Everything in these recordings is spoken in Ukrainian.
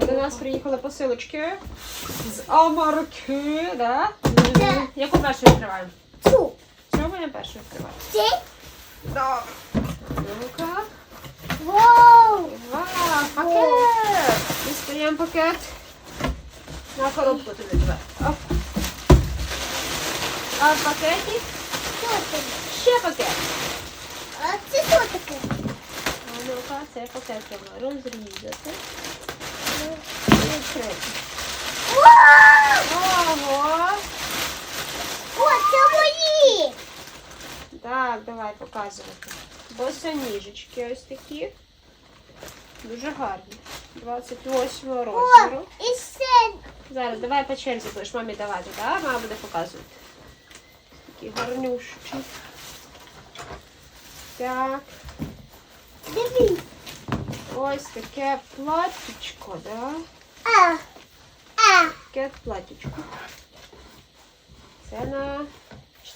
До нас приїхали посилочки з Амарки, да? Яку першу відкриваємо? Цю. Чого будемо першу відкривати? Цей. Добре. Ну-ка. Вау. Вау, пакет! Дістаємо пакет. На коробку тобі давай. Оп. А в пакеті Що це? ще пакет. А це що таке? А ну-ка, цей пакет треба розрізати. І відкрити. Ого! О, це мої. Так, давай показувати. Босоніжечки ось такі. Дуже гарні. 28 О, розміру. і ще. Зараз давай по черзі будеш мамі давати, так? Мама буде показувати. Такі гарнющі. Так. Ось таке платічко, да? А. А. Таке платічко. Це на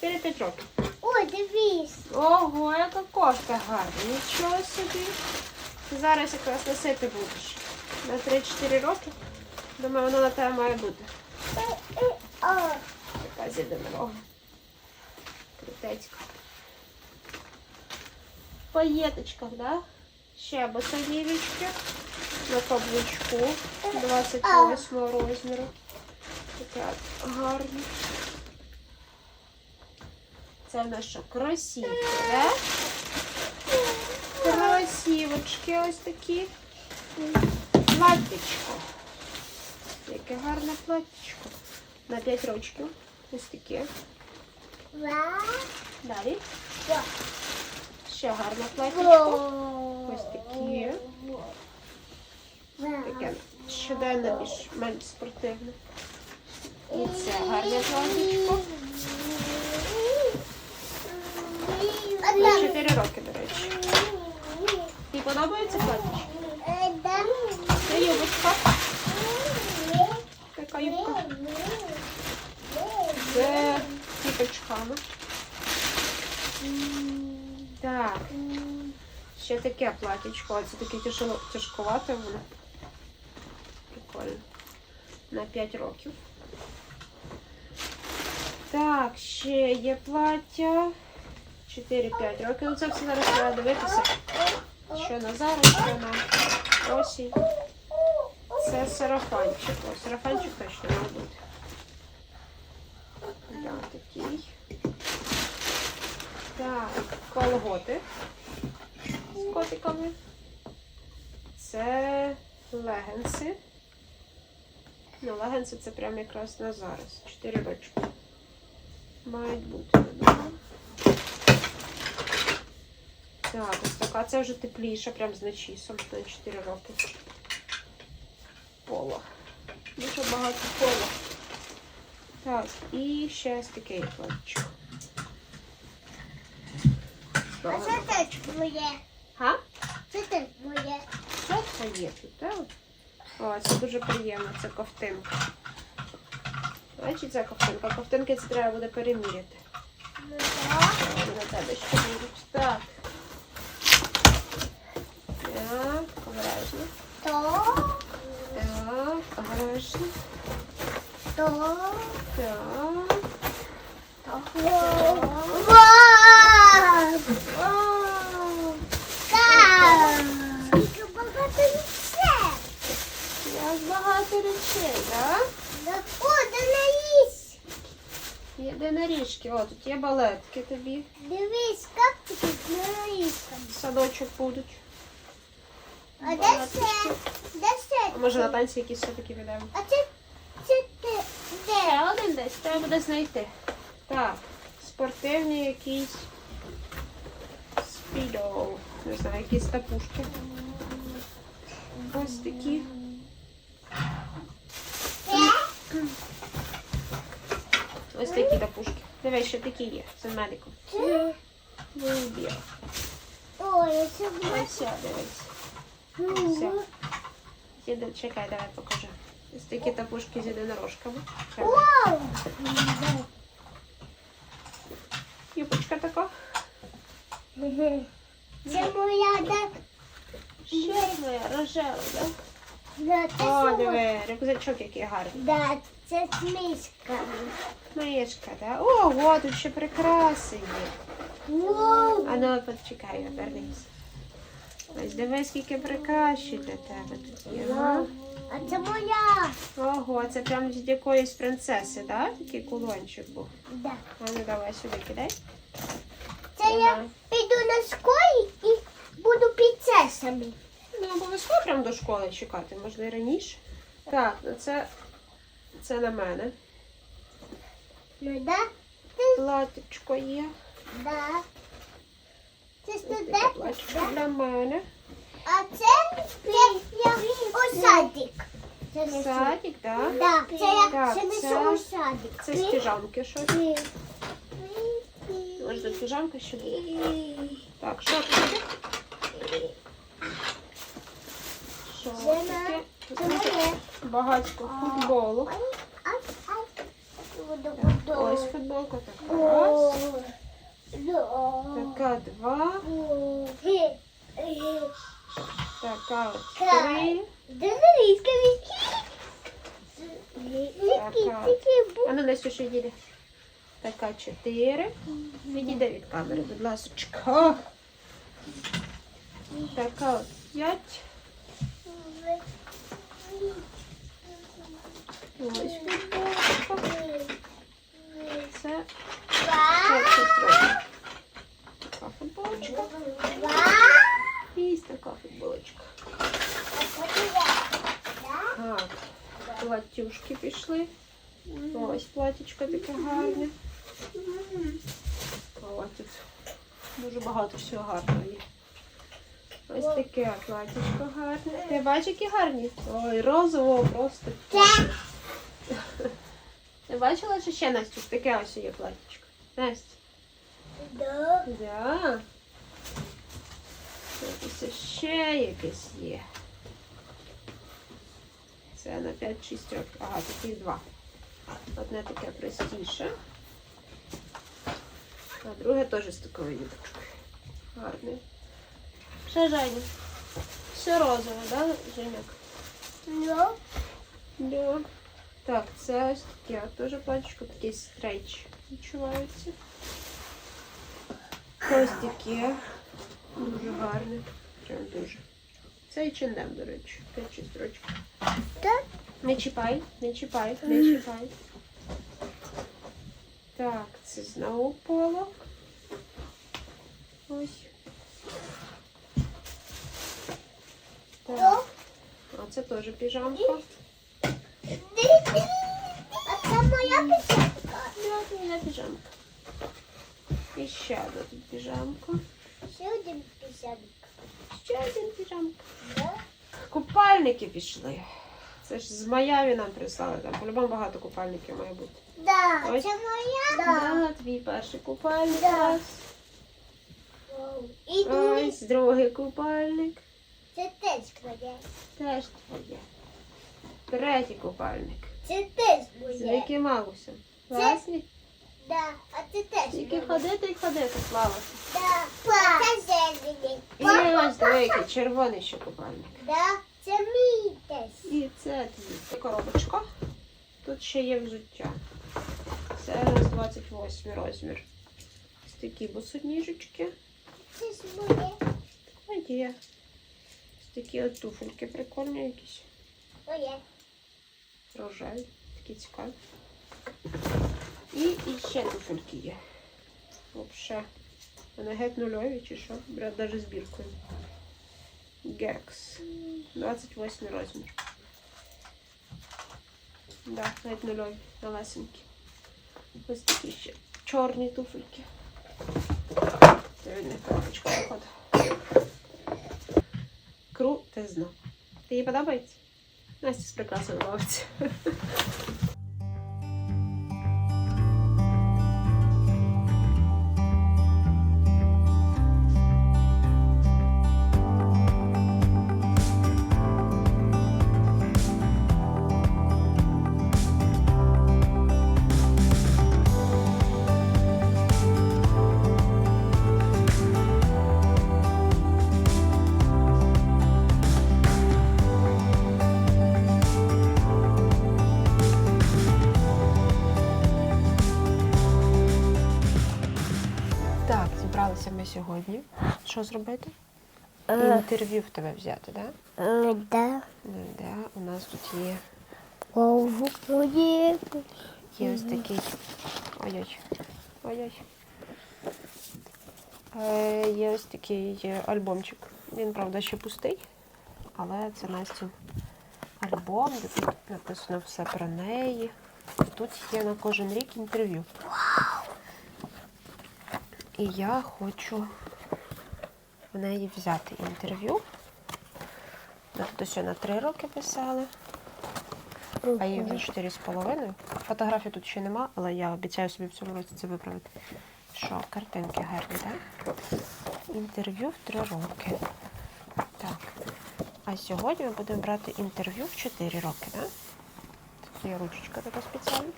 4-5 років. О, дивись. Ого, яка кофта гарна. Нічого собі. Зараз якраз носити будеш. На 3-4 роки. Думаю, воно на тебе має бути. Е, е, а. Така зіденерога. Крутецька. Паєточка, да? Ще босоніжечки на каблучку 28 розміру. Таке гарне. Це в нас що, кросівки, да? Кросівочки ось такі. Платтячко. Яке гарне платтячко. На 5 рочків. Ось таке. Далі. Ще гарне платтячко. Вау. Ось такі. Таке щоденно більш менш спортивне. І це гарне. На 4 роки, до речі. Тобі подобається платтячко? Е. Це юбочка. Така юбка. З квіточками. Так. Ще таке платічко. Це таке тяжковате воно. Прикольно. На 5 років. Так, ще є плаття. 4-5 років. Ну це все зараз треба дивитися. Що на зараз, що на осінь. Це сарафанчик. О, сарафанчик точно має бути. Так, такий. Так, колготи з котиками. Це легенси. Ну, легенси це прямо якраз на зараз. 4 рочки. Мають бути. Так, ось така. Це вже тепліша, прям з начісом на 4 роки. Поло. Дуже багато поло. Так, і ще ось такий. А це теж моє. Га? Це теж моє. Що це є тут? так? О, це дуже приємно, це ковтинка. Бачите, це ковтинка. Ковтинки це треба буде переміряти. Ну, на тебе ще будуть. Так. Так, обережно. То, Так, обережно. то, Так. то. Так! Скільки багато речей. Як багато речей, так? Да наїсть. Єдиноріжки. О, тут є балетки тобі. Дивись, капчики з. В Садочок будуть. А де ще? Де ще? А може на танці якісь все-таки віддаємо? А це, це ти де? Ще один десь, треба буде знайти. Так, спортивні якісь спідо. Не знаю, якісь тапушки. Ось такі. Ось такі тапушки. Дивись, ще такі є. Це медиком. Вибір. Ой, це Ось дивись. Все. Сіди, чекай, давай покажу. Ось такі тапушки з єдинорожками. Чекай. Вау! Це моя, да? Ще твоя рожева, так? Да, це О, диви, рюкзачок який гарний. Да, це смішка. Мишка, так? Ого, тут ще прикраси є. Воу. А ну почекай, обернись. Ось диви, скільки прикрас для тебе тут є. га? А це моя. Ого, це прям від якоїсь принцеси, так? Такий кулончик був. Да. А ну давай сюди кидай. Я піду на школі і буду принцесами. Не обов'язково прям до школи чекати, можна і раніше. Так, ну це, це на мене. Ну да? Платочко є. Да. Це Ось таке студент. для мене. А це я, я у садик. Так? Да, це я ще це- садик. Це з піжамки щось. Може, до піжамки ще буде. Так, що таке? Що таке? Багатько. Ось футболка така. Раз. Така два. Ге, ге. Така Так. три. Дивись, кавіки. Така. А ну десь ще їде. Така чотири. Відійде від камери, будь ласка. Така от п'ять. Ось футболка. Це. Така футболочка. І така футболочка. Так, платюшки пішли. Ось платічко таке гарне. Тут дуже багато всього гарного є. Ось таке платічко гарне. Ти бачиш, які гарні? Ой, розово просто. Ти бачила, що ще Настя таке ось є платічко? Настя. Да. Да. Ще якесь є. Це на 5-6 років. Ага, таких два. Одне таке простіше. А друге теж з такою ніточкою. Гарне. Ще Женя. Все розове, да, Женяк? Ну. Да. Так, це ось таке теж платічко, такий стрейч відчувається. Ось таке. Дуже гарне. Прям дуже. Це H&M, до речі. 5-6 рочків. Так. Не чіпай, не чіпай, не чіпай. Так, це знову поло. Ось. Так. А це теж піжамка. А це моя печатка. Да, моя піжамка. І ще одна тут піжамка. Ще один печаток. Ще один піжамка. Купальники пішли. Це ж з Майами нам прислали. Там по-любому багато купальників має бути. Да. Ось. Це моя? Да. Да, твій перший купальник. Да. І. Ось другий купальник. Це теж моє. Теж твоє. Третій купальник. Це теж З моє. Мікі Маусом. Класний. Да. А це теж Тільки моє. ходити і ходити, слава. Да. Це зелений. І ось великий червоний ще купальник. Да. Це мій теж. І це твій коробочка. Тут ще є взуття. Це нас 28 розмір. Ось такі босоніжечки. Це ж моє. Є. Ось такі от туфельки прикольні якісь. Моє. Рожеві. Такі цікаві. І, і ще туфельки є. Вообще. Вони геть нульові чи що? Брат навіть з біркою. Гекс. 28 розмір. Да, геть нульові, малесенькі. Ось такі ще чорні туфельки. Це від них коробочка виходить. Крутизна. Ти їй подобається? Настя з прикрасою бавиться. Що зробити? Е. Інтерв'ю в тебе взяти, так? Да? Да. Ну, да, у нас тут є, є ось такий. Ой-ой. Ой-ой. Е, є ось такий е, альбомчик. Він, правда, ще пустий, але це Настін альбом, де тут написано все про неї. Тут є на кожен рік інтерв'ю. І я хочу в неї взяти інтерв'ю. Ми тут ось на три роки писали, а їй вже чотири з половиною. Фотографій тут ще нема, але я обіцяю собі в цьому році це виправити. Що, картинки гарні, так? Інтерв'ю в три роки. Так. А сьогодні ми будемо брати інтерв'ю в 4 роки, так? Тут є ручечка така спеціальна.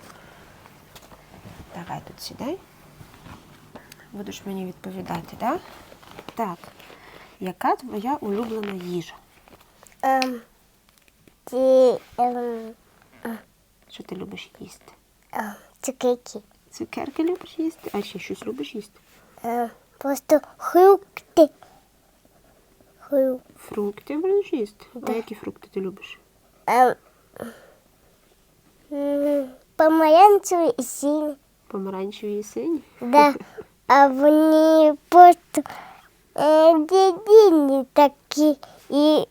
Давай тут сідай. Будеш мені відповідати, так? Так. Яка твоя улюблена їжа? Ем, ті, ем, Що ти любиш їсти? ем, цукерки. Цукерки любиш їсти? А ще щось любиш їсти? Ем, просто фрукти. Фру, Фрукти будеш їсти? Да. А які фрукти ти любиш? ем, м, помаранчеві і сині. Помаранчеві і сині? Да. А вони просто єдині такі, і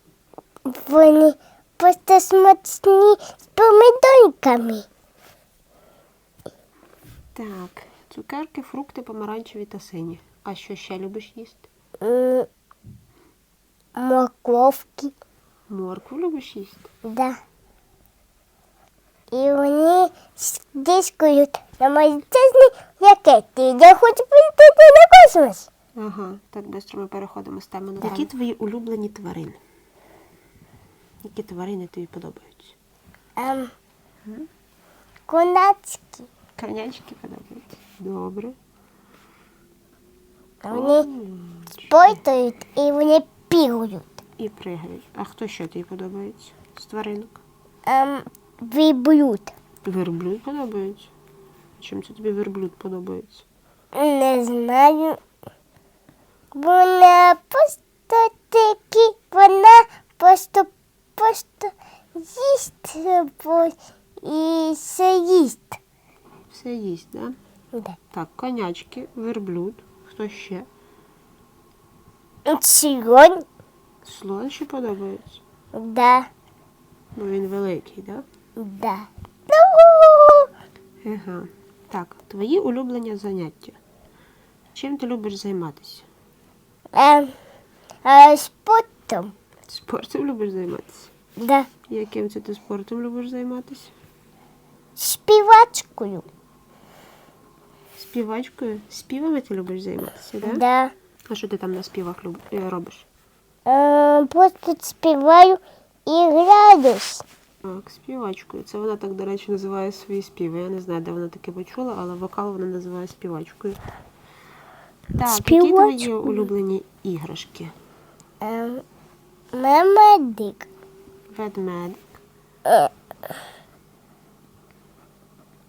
вони просто смачні з помідорками. Так. Цукерки, фрукти, помаранчеві та сині. А що ще любиш їсти? М, Морковки. Моркву любиш їсти? Да. І вони дискують на величезні ракети. Я хочу полетіти на космос. Ага, так швидко ми переходимо з теми на Які твої улюблені тварини? Які тварини тобі подобаються? Ем, конацькі. Конячки подобаються. Добре. Вони М, і вони бігають. І пригають. А хто ще тобі подобається з тваринок? Ем, виб'ють. Верблюд подобається. Чим це тобі верблюд подобається? Не знаю. Вона просто такі, вона просто, просто їсть бо- і все їсть. Все їсть. Да? Да. Так, конячки, верблюд. Хто ще? Сьогодні, Слон ще подобається. да, Бо він великий? Да? да. Ну, Ага. Так, твої улюблені заняття. Чим ти любиш займатися? Ем, а спортом, Спортом любиш займатися? да, Яким це ти спортом любиш займатися? співачкою, Співачкою? Співами ти любиш займатися, так? Да? да. А що ти там на співах люб... е, робиш? Ем, просто співаю і граюсь. Так, співачкою. Це вона так, до речі, називає свої співи. Я не знаю, де вона таке почула, але вокал вона називає співачкою. Так, які твої улюблені іграшки? Ем, мемедик. Ведмедик. Е.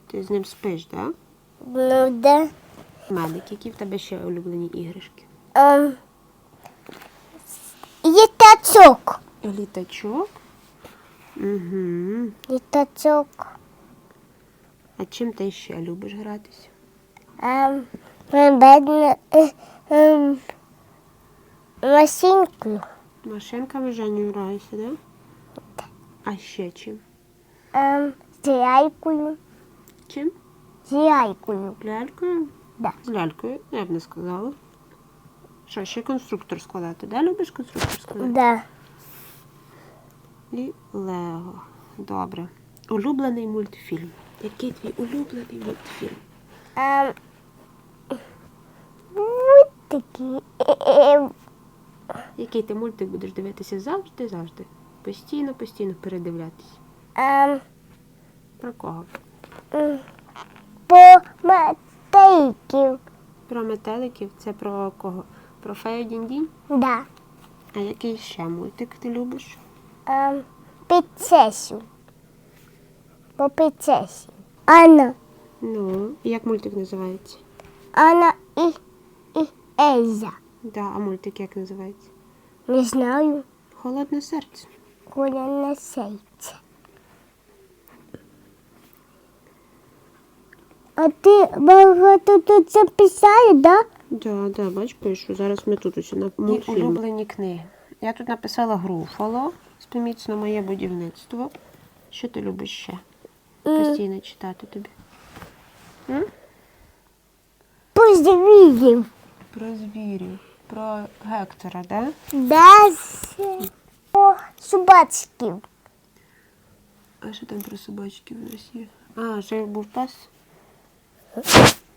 Ти з ним спиш, так? Ну, да. Медик, які в тебе ще улюблені іграшки? Ем, літачок. Літачок. Угу. Літачок. А чим ти ще любиш гратися? Ем, мебедна, е, ем, машинкою. Машинками Женю граєшся, да? А ще чим? Ем, з лялькою. Чим? З лялькою. Лялькою? Да. З лялькою, я б не сказала. Що, ще конструктор складати, да? Любиш конструктор складати? Да. І Лего. Добре. Улюблений мультфільм. Який твій улюблений мультфільм? Ем, такі. Ем, Який ти мультик будеш дивитися завжди, завжди? Постійно, постійно передивлятися. ем, Про кого? м, по матейків. Про метеликів. Це про кого? Про фею Дінь-Дінь? Да. А який ще мультик ти любиш? Ем, принцесу. По принцесі. Анна. Ну, як мультик називається? Анна Ельза. Да, а мультик як називається? Не знаю. Холодне серце. Коля не сейться. А ти багато тут записала, да? Да, да, бач, пишу. Зараз ми тут усі на мультфільм. улюблені книги. Я тут написала Груфало, споміцно моє будівництво. Що ти любиш ще? Постійно читати тобі. Поздравів. Про звірів, про Гектора, да? Десь о, собачків. А що там про собачки в нас є? А, жив був пес.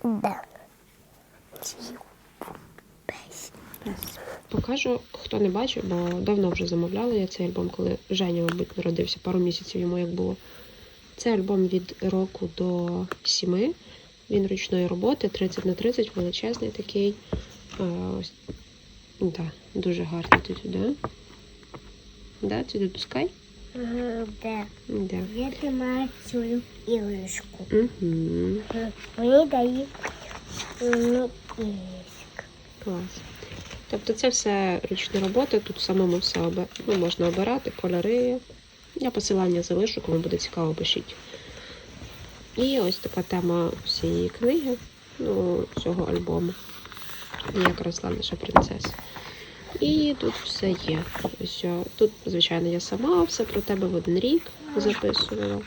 Да. Пес. Покажу, хто не бачив, бо давно вже замовляла я цей альбом, коли Женя, мабуть, народився, пару місяців йому як було. Це альбом від року до сіми. Він ручної роботи, 30 на 30, величезний такий. Ось, да, дуже гарний тут, да? Да, це допускай? Да. Да. Я тримаю свою іграшку. Угу. Мені дають іграшку. Клас. Тобто це все ручна робота, тут самому все обе... ну, можна обирати, кольори. Я посилання залишу, кому буде цікаво, пишіть. І ось така тема всієї книги, ну, цього альбому. Як росла наша принцеса. І тут все є. Ось, тут, звичайно, я сама все про тебе в один рік записувала.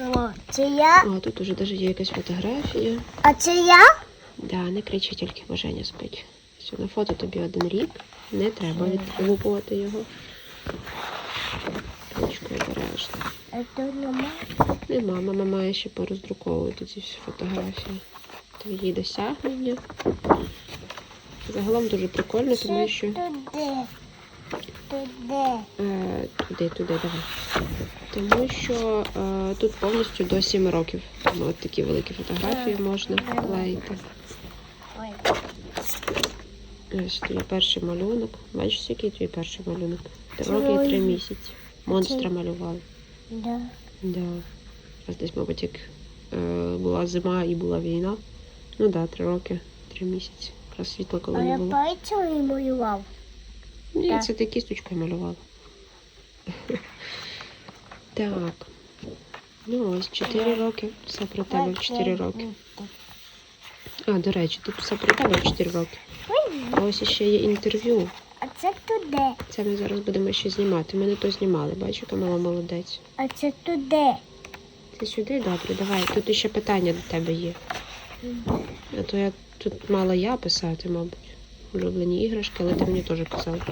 О, це я? А тут уже навіть є якась фотографія. А це я? Да, не кричи, тільки бажання спить. Все, на фото тобі один рік. Не треба відлупувати його. Ручкою обережно. А то нема. Нема, мама має ще пороздруковувати ці всі фотографії. Твої досягнення. Загалом дуже прикольно, тому що Туди. Туди. е, туди, туди, давай. Тому що е, тут повністю до 7 років. Тому от такі великі фотографії можна клеїти. Ось твій перший малюнок. Бачиш, який твій перший малюнок? Три роки і три місяці. Монстра малювали. Да. Да. Ось десь, мабуть, як е, була зима і була війна. Ну так, да, три роки, три місяці. Якраз світла коли А я було. пальцем малював. Ні, так. це ти кісточкою малювала. так. Ну ось, 4 роки. Все про тебе в 4 роки. А, до речі, тут все про тебе в 4 роки. А ось ще є інтерв'ю. А це туди. Це ми зараз будемо ще знімати. Ми не то знімали, бачу, яка мала молодець. А це туди. Ти сюди, добре, давай. Тут ще питання до тебе є. А то я тут мала я писати, мабуть. Улюблені іграшки, але ти мені теж казав.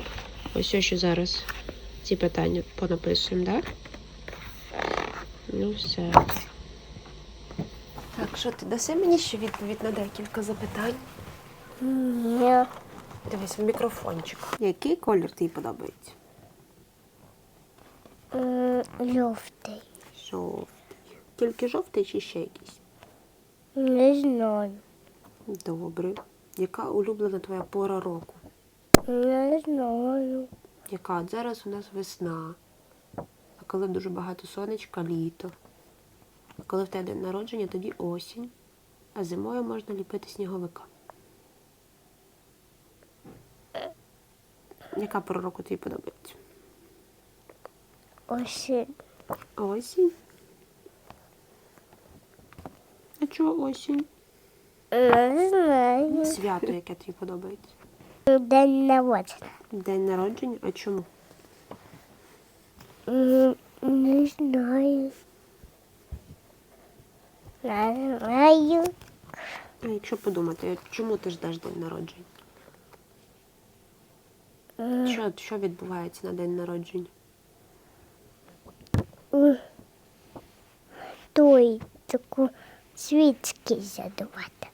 Ось ось що зараз ці питання понаписуємо, так? Ну все. Так, що ти даси мені ще відповідь на декілька запитань? Ні. Дивись в мікрофончик. Який колір тобі подобається? Жовтий. Жовтий. Тільки жовтий чи ще якийсь? Не знаю. Добре. Яка улюблена твоя пора року? Не знаю. Яка От зараз у нас весна. А коли дуже багато сонечка, літо. А коли в тебе день народження, тоді осінь. А зимою можна ліпити сніговика. Яка пора року тобі подобається? Ось Осінь. А чого осінь? не знаю. Свято, яке тобі подобається. День народження. День народження, а чому? Не знаю. Не знаю. А якщо подумати, чому ти ждеш день народження? Що, що відбувається на день народження? Той таку свічки задувати.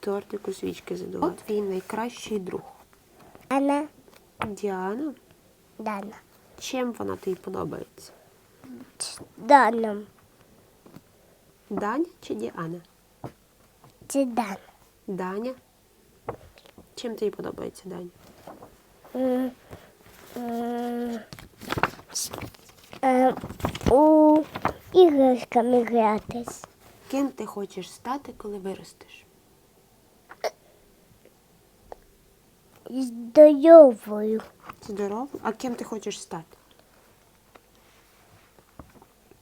Тортику свічки задувати. Твій найкращий друг. Ана Діана. Дана. Чим вона тобі подобається? Даном. Даня чи Діана? Це Дан. Даня. Чим тобі подобається Даня? М, м, е, У іграшками гратись. Ким ти хочеш стати, коли виростеш? здоровою. Здорово. А ким ти хочеш стати?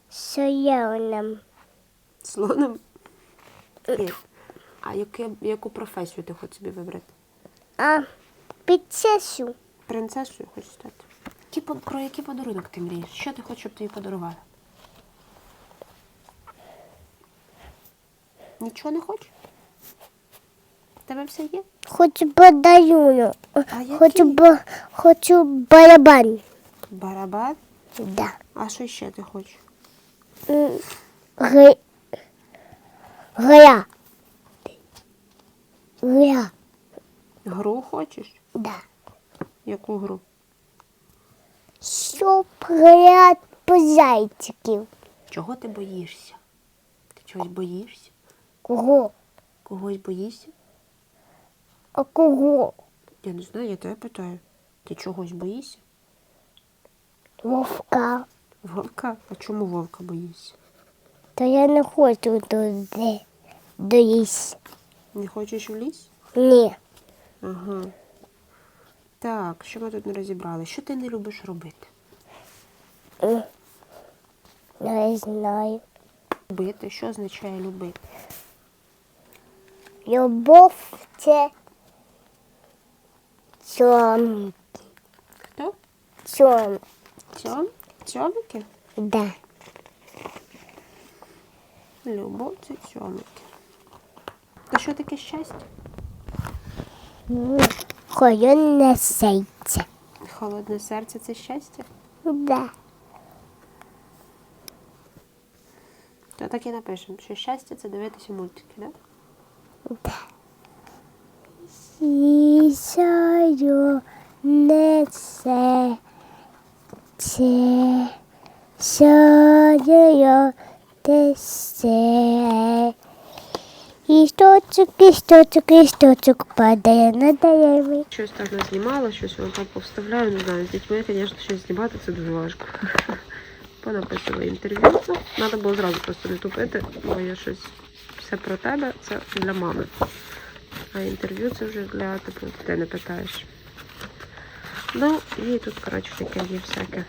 Соєвним. Слоном? Ні. А яке, яку професію ти хочеш собі вибрати? А принцесу. Принцесою хочеш стати? Які, по- про який подарунок ти мрієш? Що ти хочеш, щоб тобі подарували? Нічого не хочеш? Тебе все є? Хочу подарунок. Хочу, ба- хочу барабан. Барабан? Да. А що ще ти хочеш? Гри... Гра. Гра. Гру хочеш? Да. Яку гру? Щоб грати по зайчиків. Чого ти боїшся? Ти чогось боїшся? Кого? Когось боїшся? А кого? Я не знаю, я тебе питаю. Ти чогось боїшся? Вовка. Вовка? А чому вовка боїшся? То я не хочу туди доїсть. Не хочеш в ліс? Ні. Ага. Так, що ми тут не розібрали? Що ти не любиш робити? Не знаю. Любити? Що означає любити? Любов це цьом. Хто? Цьом. Цьом? Цьомики? Да. Любов це цьомики. То що таке щастя? Холодне серце. Холодне серце це щастя? Да. То так і напишемо, що щастя це дивитися мультики, да? Да. Сісаю несе це сяє тесе. І сточок, і сточок, і падає на дерева. Щось так не знімала, щось вам так повставляю, не знаю. З дітьми, звісно, щось знімати це дуже важко. Понаписала інтерв'ю. Ну, треба було зразу просто не тупити, бо я щось все про тебе, це для мами. А інтерв'ю це вже для типу, ти не питаєш. Ну, і тут, коротше, таке є всяке.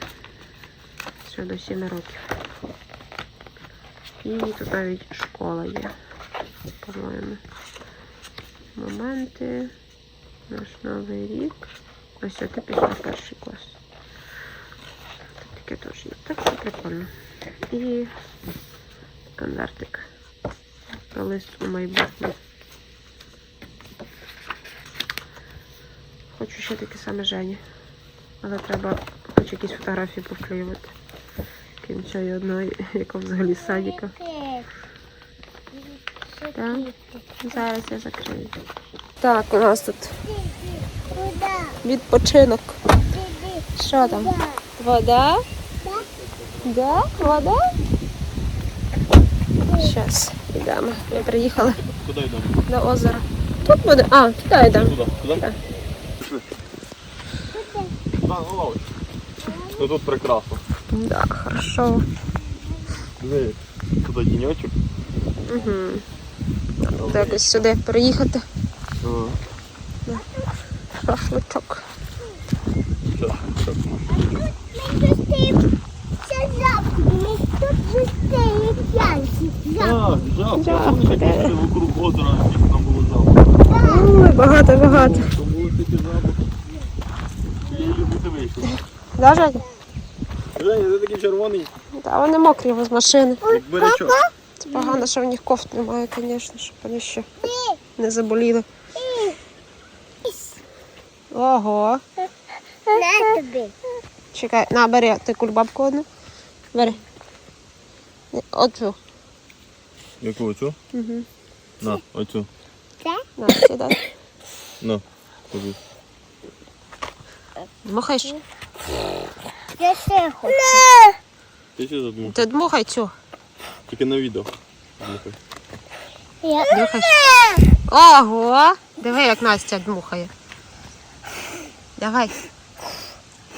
Все до 7 років. І тут навіть школа є, по-моєму. Моменти. Наш новий рік. Ось ти пішла перший клас. Тут таке теж є. Так що прикольно. І стандартик. Про лист у майбутнє. Хочу ще таке саме Жені. Але треба хоч якісь фотографії повклеювати. Крім цієї одної, яка взагалі садіка. Так. Зараз я закрию. Так, у нас тут відпочинок. Що там? Вода? Да, вода? Зараз йдемо. Ми приїхали Куди йдемо? на озеро. Тут буде. А, туди йдемо. Туди. Туди? Так. На. Ну тут прекрасно. Да, хорошо. Диви, туди діньочок. Угу. Треба якось сюди переїхати. Ага. Шашличок. Щас. Ми зустрів це завтра. Ми тут зустріли п'янці. А, жаб. Жаб, Помниш, як де? ми йшли вокруг озера, скільки там було жаб? Ой, багато, багато. Там були такі жаби. Я її бути вийшов. Да, Женя? Женя, ти такий червоний, Да, вони мокрі з машини. як беречок. Це погано, що в них кофт немає, звісно, щоб вони ще не заболіли. Ого. На тобі. Чекай, на, бери, ти кульбабку одну. Бери. Ні, Оцю. Яку оцю? Угу. На, оцю. Це? На, сідай. На, тобі. Дмухаєш? Я ще хочу. Ти ще задумав? Ти дмухай цю. Тільки на відео. Слухай. Я... Дмухай. Ого! Диви, як Настя дмухає. Давай.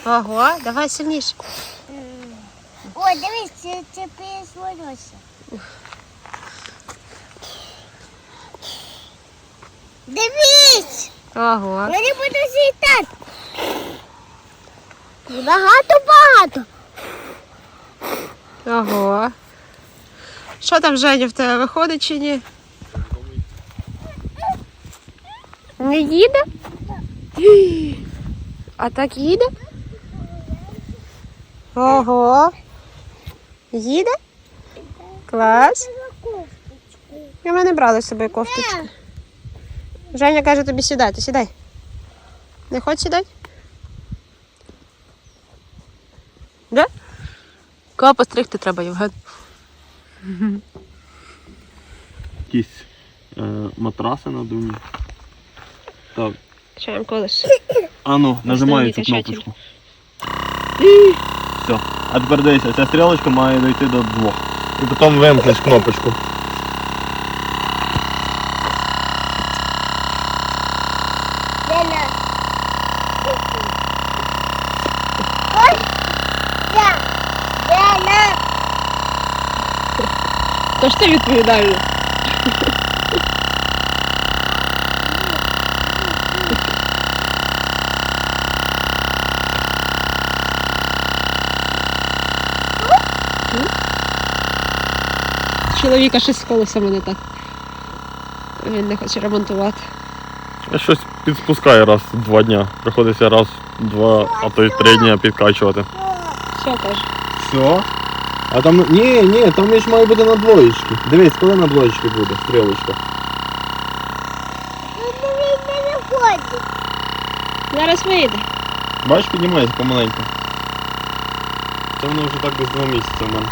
Ого, давай сильніше. О, дивись, це, це пересвалюся. Дивись! Ого. Я не буду злітати. Багато-багато. Ого. Що там, Женя, в тебе виходить чи ні? Не їде? А так їде? Ого. Їде? Клас. І ми не брали з собою кофточку. Женя каже тобі сідати, сідай. Не хочеш сідати? Да? Кого постригти треба, Євген? Якісь е, матраси надувні. Так. Чаєм колись. А ну, нажимаю цю качатель. кнопочку. Все. А тепер дивися, ця стрілочка має дойти до двох. І потім вимкнеш кнопочку. То ж ти відповідальний. Чоловіка щось з колесами не так. Він не хоче ремонтувати. Я щось підспускає раз в два дня. Приходиться раз, два, а то й три дні підкачувати. Що каже? Все? А там. Ні, ні, там ж має бути на двоєчки. Дивись, коли на двоєчки буде стрілочка. Ну, він не виходить. Зараз вийде. Бачиш, піднімається помаленьку. Це воно вже так десь два місяці в мене.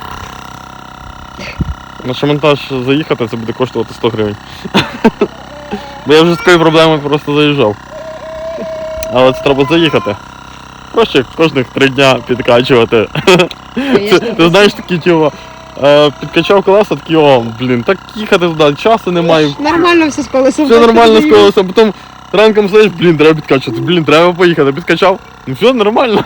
На шамонтаж заїхати це буде коштувати 100 гривень. Бо я вже з такою проблемою просто заїжджав. Але це треба заїхати. Проще кожних три дня підкачувати. Ти знаєш такі тіло. Е, підкачав колеса, такі, о, блін, так їхати туди, часу немає. Нормально все з колесом. Все нормально з колесом, потім ранком сидиш, блін, треба підкачати, блін, треба поїхати, підкачав. Ну все нормально.